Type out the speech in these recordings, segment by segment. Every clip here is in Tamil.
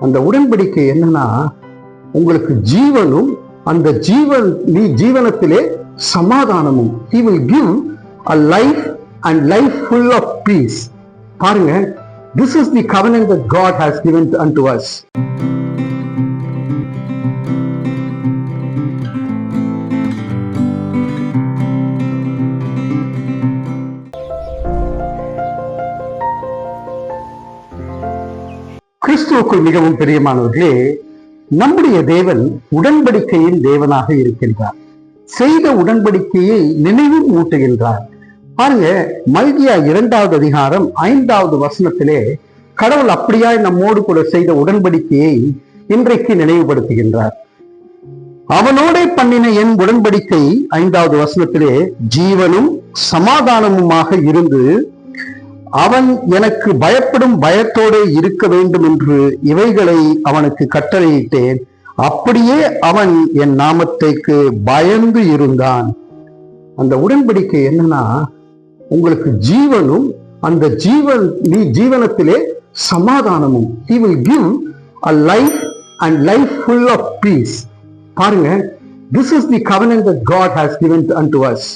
அந்த உடன்படிக்கை என்னன்னா உங்களுக்கு ஜீவனும் அந்த ஜீவன் நீ ஜீவனத்திலே சமாதானமும் he will give a life and life full of peace பாருங்க this is the covenant God has given and to us கிறிஸ்துவுக்குள் மிகவும் பிரியமானவர்களே நம்முடைய தேவன் உடன்படிக்கையின் தேவனாக இருக்கின்றார். செய்த உடன்படிக்கையை நினைவு ஊட்டுகின்றார் பாருங்க மல்கியா இரண்டாவது அதிகாரம் ஐந்தாவது வசனத்திலே கடவுள் அப்படியாய் நம்மோடு கூட செய்த உடன்படிக்கையை இன்றைக்கு நினைவுபடுத்துகின்றார். அவனோட பண்ணின என் உடன்படிக்கை ஐந்தாவது வசனத்திலே ஜீவனும் சமாதானமுமாக இருந்து அவன் எனக்கு பயப்படும் பயத்தோடு இருக்க வேண்டும் என்று இவைகளை அவனுக்கு கட்டளையிட்டேன். அப்படியே அவன் என் நாமத்தைக்கு பயந்து இருந்தான். அந்த உடன்படிக்கை என்னன்னா உங்களுக்கு ஜீவனும் அந்த ஜீவன் நீ ஜீவனத்திலே சமாதானமும் he will give a life and life full of peace பாருங்க this is the covenant that God has given and to us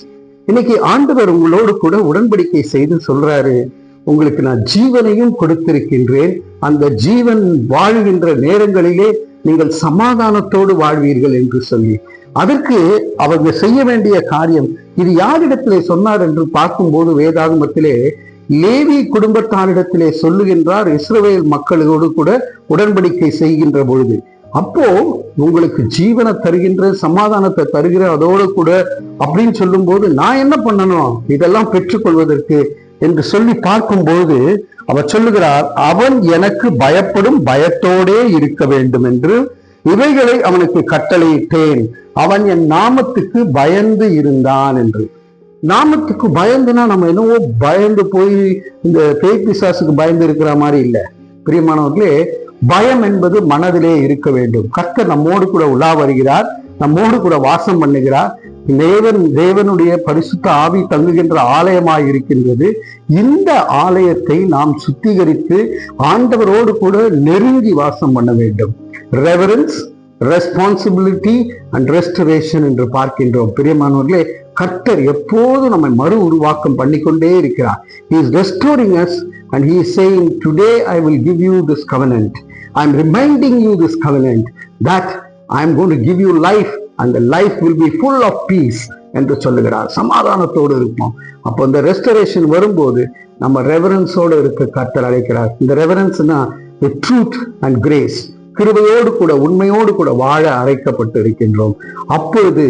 இன்னைக்கு ஆண்டவர் உங்களோடு கூட உடன்படிக்கை செய்து சொல்றாரு. உங்களுக்கு நான் ஜீவனையும் கொடுத்திருக்கின்றேன். அந்த ஜீவன் வாழ்கின்ற நேரங்களிலே நீங்கள் சமாதானத்தோடு வாழ்வீர்கள் என்று சொல்லி. அதற்கு அவங்க செய்ய வேண்டிய காரியம் இது யாரிடத்திலே சொன்னார் என்று பார்க்கும்போது வேதாகமத்திலே லேவி குடும்பத்தாரிடத்திலே சொல்லுகின்றார் இஸ்ரவேல் மக்களோடு கூட உடன்படிக்கை செய்கின்ற பொழுது. அப்போ உங்களுக்கு ஜீவனை தருகின்ற சமாதானத்தை தருகிற அதோடு கூட அப்படின்னு சொல்லும்போது நான் என்ன பண்ணணும்? இதெல்லாம் பெற்றுக்கொள்வதற்கு என்று சொல்லி பார்க்கும்போது அவர் சொல்லுகிறார் அவன் எனக்கு பயப்படும் பயத்தோடே இருக்க வேண்டும் என்று இவைகளை அவனுக்கு கட்டளையிட்டேன். அவன் என் நாமத்துக்கு பயந்து இருந்தான் என்று. நாமத்துக்கு பயந்துனா நம்ம என்னவோ பயந்து போய் இந்த பேய் பிசாசுக்கு பயந்து இருக்கிற மாதிரி இல்ல. பிரியமானவர்களே பயம் என்பது மனதிலே இருக்க வேண்டும். கர்த்தர் நம்மோடு கூட உலா வருகிறார் நம்மோடு கூட வாசம் பண்ணுகிறார். தேவன் தேவனுடைய பரிசுத்த ஆவி தங்குகின்ற ஆலயமாய் இருக்கின்றது இந்த ஆலயத்தை நாம் சுத்திகரித்து ஆண்டவரோடு கூட நெருங்கி வாசம் பண்ண வேண்டும். ரெவரன்ஸ் ரெஸ்பான்சிபிலிட்டி அண்ட் ரெஸ்டரேஷன் என்று பார்க்கின்றோம். பிரியமானவர்களே கர்த்தர் எப்போதும் நம்மை மறு உருவாக்கம் பண்ணிக்கொண்டே இருக்கிறார். He is restoring us and he is saying today i will give you this covenant. I am reminding you this covenant that i am going to give you அந்த life will be full of peace என்று சொல்லுகிறார். சமாதானத்தோடு இருப்போம். அப்போ இந்த ரெஸ்டரேஷன் வரும்போது நம்ம ரெவரன்ஸோடு இருக்க கர்த்தர் அழைக்கிறார். இந்த ரெவரன்ஸ்னா ட்ரூத் அண்ட் கிரேஸ் கிருபையோடு கூட உண்மையோடு கூட வாழ அழைக்கப்பட்டு இருக்கின்றோம். அப்பொழுது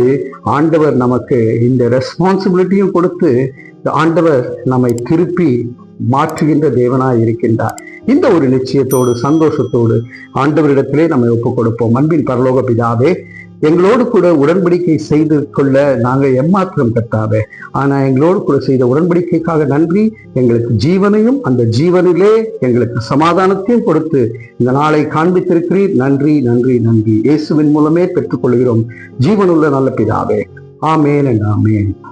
ஆண்டவர் நமக்கு இந்த ரெஸ்பான்சிபிலிட்டியும் கொடுத்து ஆண்டவர் நம்மை திருப்பி மாற்றுகின்ற தேவனாய் இருக்கின்றார். இந்த ஒரு நிச்சயத்தோடு சந்தோஷத்தோடு ஆண்டவரிடத்திலே நம்மை ஒப்புக் கொடுப்போம் அன்பின் பரலோக பிதாவே எங்களோடு கூட உடன்படிக்கை செய்து கொள்ள நாங்கள் எம்மாற்றம் கத்தாவே. ஆனா எங்களோடு கூட செய்த உடன்படிக்கைக்காக நன்றி. எங்களுக்கு ஜீவனையும் அந்த ஜீவனிலே எங்களுக்கு சமாதானத்தையும் கொடுத்து இந்த நாளை காண்பித்திருக்கிறீர். நன்றி நன்றி நன்றி. இயேசுவின் மூலமே பெற்றுக்கொள்கிறோம். ஜீவனுள்ள நல்ல பிதாவே. ஆமேன் and ஆமேன்.